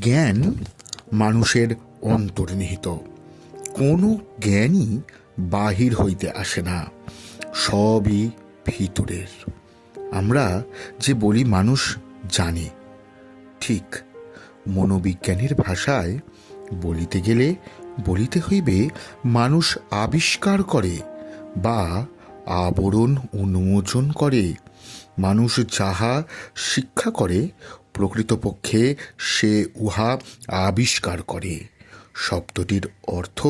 জ্ঞান মানুষের অন্তর্নিহিত। কোনো জ্ঞানই বাহির হইতে আসে না, সবই ভিতরের। আমরা যে বলি মানুষ জানে। ঠিক মনোবিজ্ঞানের ভাষায় বলিতে গেলে বলিতে হইবে মানুষ আবিষ্কার করে বা আবরণ উন্মোচন করে মানুষ যাহা শিক্ষা করে, প্রকৃতপক্ষে সে উহা আবিষ্কার করে। শব্দটির অর্থ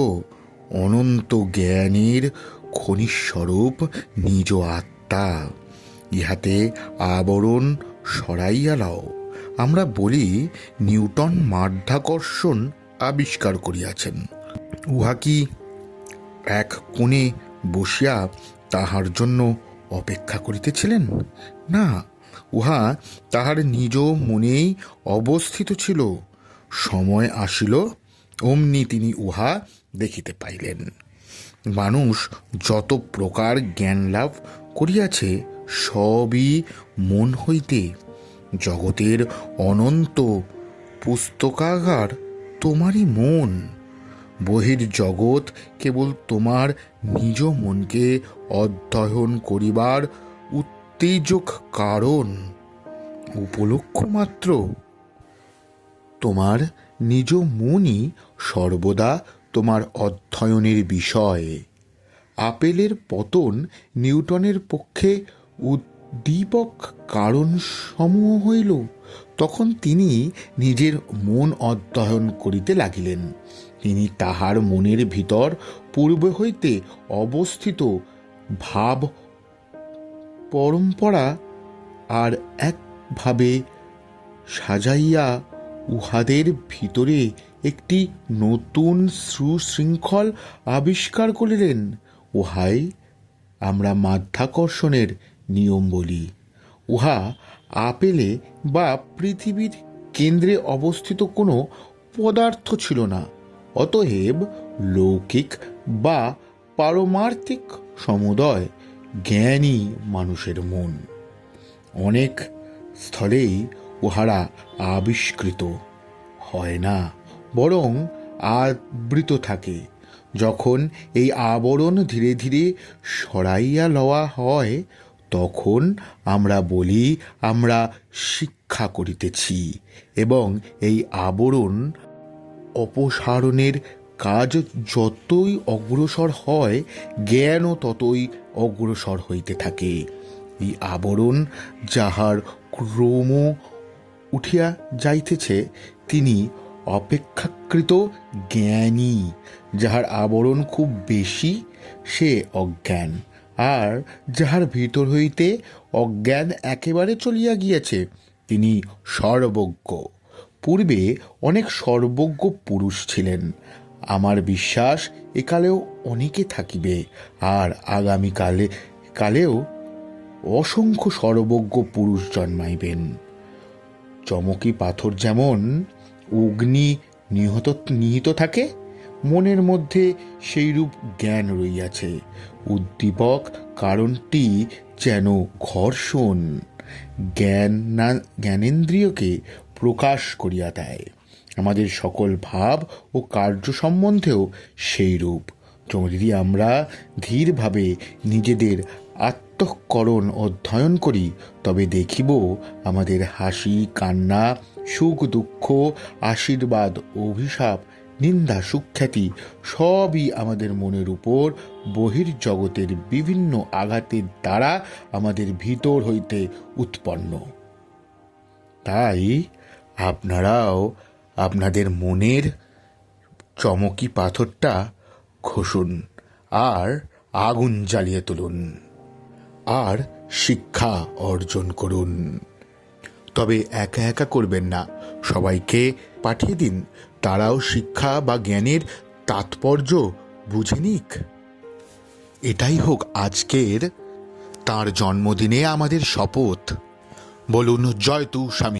অনন্ত জ্ঞানের খনিস্বরূপ নিজ আত্মা। ইহাতে আবরণ সরাইয়া লও। আমরা বলি, নিউটন মাধ্যাকর্ষণ আবিষ্কার করিয়াছেন। উহা কি এক কোণে বসিয়া তাহার জন্য অপেক্ষা করিতেছিলেন? না, উহা তাহার নিজ মনেই অবস্থিত ছিল। সময় আসিল, অমনি তিনি উহা দেখিতে পাইলেন। মানুষ যত প্রকার জ্ঞান লাভ করিয়াছে, সবই মন হইতে। জগতের অনন্ত পুস্তকাগার তোমারই মন। বহির জগৎ কেবল তোমার নিজ মনকে অধ্যয়ন করিবার উত্তেজক কারণ, উপলক্ষ মাত্র। তোমার নিজ মনই সর্বদা তোমার অধ্যয়নের বিষয়। আপেলের পতন নিউটনের পক্ষে উদ্দীপক কারণ সমূহ হইল, তখন তিনি নিজের মন অধ্যয়ন করিতে লাগিলেন। তিনি তাহার মনের ভিতর পূর্ব হইতে অবস্থিত ভাব, পরম্পরা আর একভাবে সাজাইয়া উহাদের ভিতরে একটি নতুন সুশৃঙ্খল আবিষ্কার করিলেন। উহাই আমরা মাধ্যাকর্ষণের নিয়ম বলি। উহা আপেলে বা পৃথিবীর কেন্দ্রে অবস্থিত কোনো পদার্থ ছিল না। অতএব লৌকিক বা পারমার্থিক সমুদয় জ্ঞানই মানুষের মন। অনেক স্থলেই উহারা আবিষ্কৃত। হয় না, বরং আবৃত থাকে। যখন এই আবরণ ধীরে ধীরে সরাইয়া লওয়া হয় তখন আমরা বলি, আমরা শিক্ষা করিতেছি এবং এই আবরণ অপসারণের কাজ যতই অগ্রসর হয় জ্ঞানও ততই অগ্রসর হইতে থাকে। এই আবরণ যাহার ক্রম উঠিয়া যাইতেছে, তিনি অপেক্ষাকৃত জ্ঞানী, যাহার আবরণ খুব বেশি, সে অজ্ঞান। আর যাহার ভিতর হইতে অজ্ঞান একেবারে চলিয়া গিয়াছে, তিনি সর্বজ্ঞ। পূর্বে অনেক সর্বজ্ঞ পুরুষ ছিলেন। আমার বিশ্বাস একালেও অনেকে থাকিবে, আর আগামীকালে, কালেও অসংখ্য সর্বজ্ঞ পুরুষ জন্মাইবেন। চমকি পাথর যেমন, অগ্নি নিহত, নিহিত থাকে মনের মধ্যে সেইরূপ জ্ঞান রইয়াছে। উদ্দীপক কারণটি যেন ঘর্ষণ। জ্ঞান না, জ্ঞানেন্দ্রিয়কে প্রকাশ করিয়া দেয়। আমাদের সকল ভাব ও কার্য সম্বন্ধেও সেই রূপ যদি আমরা ধীরভাবে নিজেদের আত্মকরণ অধ্যয়ন করি, তবে দেখিব আমাদের হাসি, কান্না, সুখ, দুঃখ, আশীর্বাদ, অভিশাপ নিন্দা সুখ্যাতি সবই আমাদের মনের উপর বহির্জগতের বিভিন্ন আঘাতের দ্বারা আমাদের ভিতর হইতে উৎপন্ন। তাই আপনারাও আপনাদের মনের চমকি পাথরটা ঘষুন আর আগুন জ্বালিয়ে তুলুন আর শিক্ষা অর্জন করুন। তবে একা একা করবেন না। সবাইকে পাঠিয়ে দিন। তারাও শিক্ষা বা জ্ঞানের তাৎপর্য বুঝে নিক। এটাই হোক আজকের তার জন্মদিনে আমাদের শপথ। বলুন, জয় তু, স্বামী।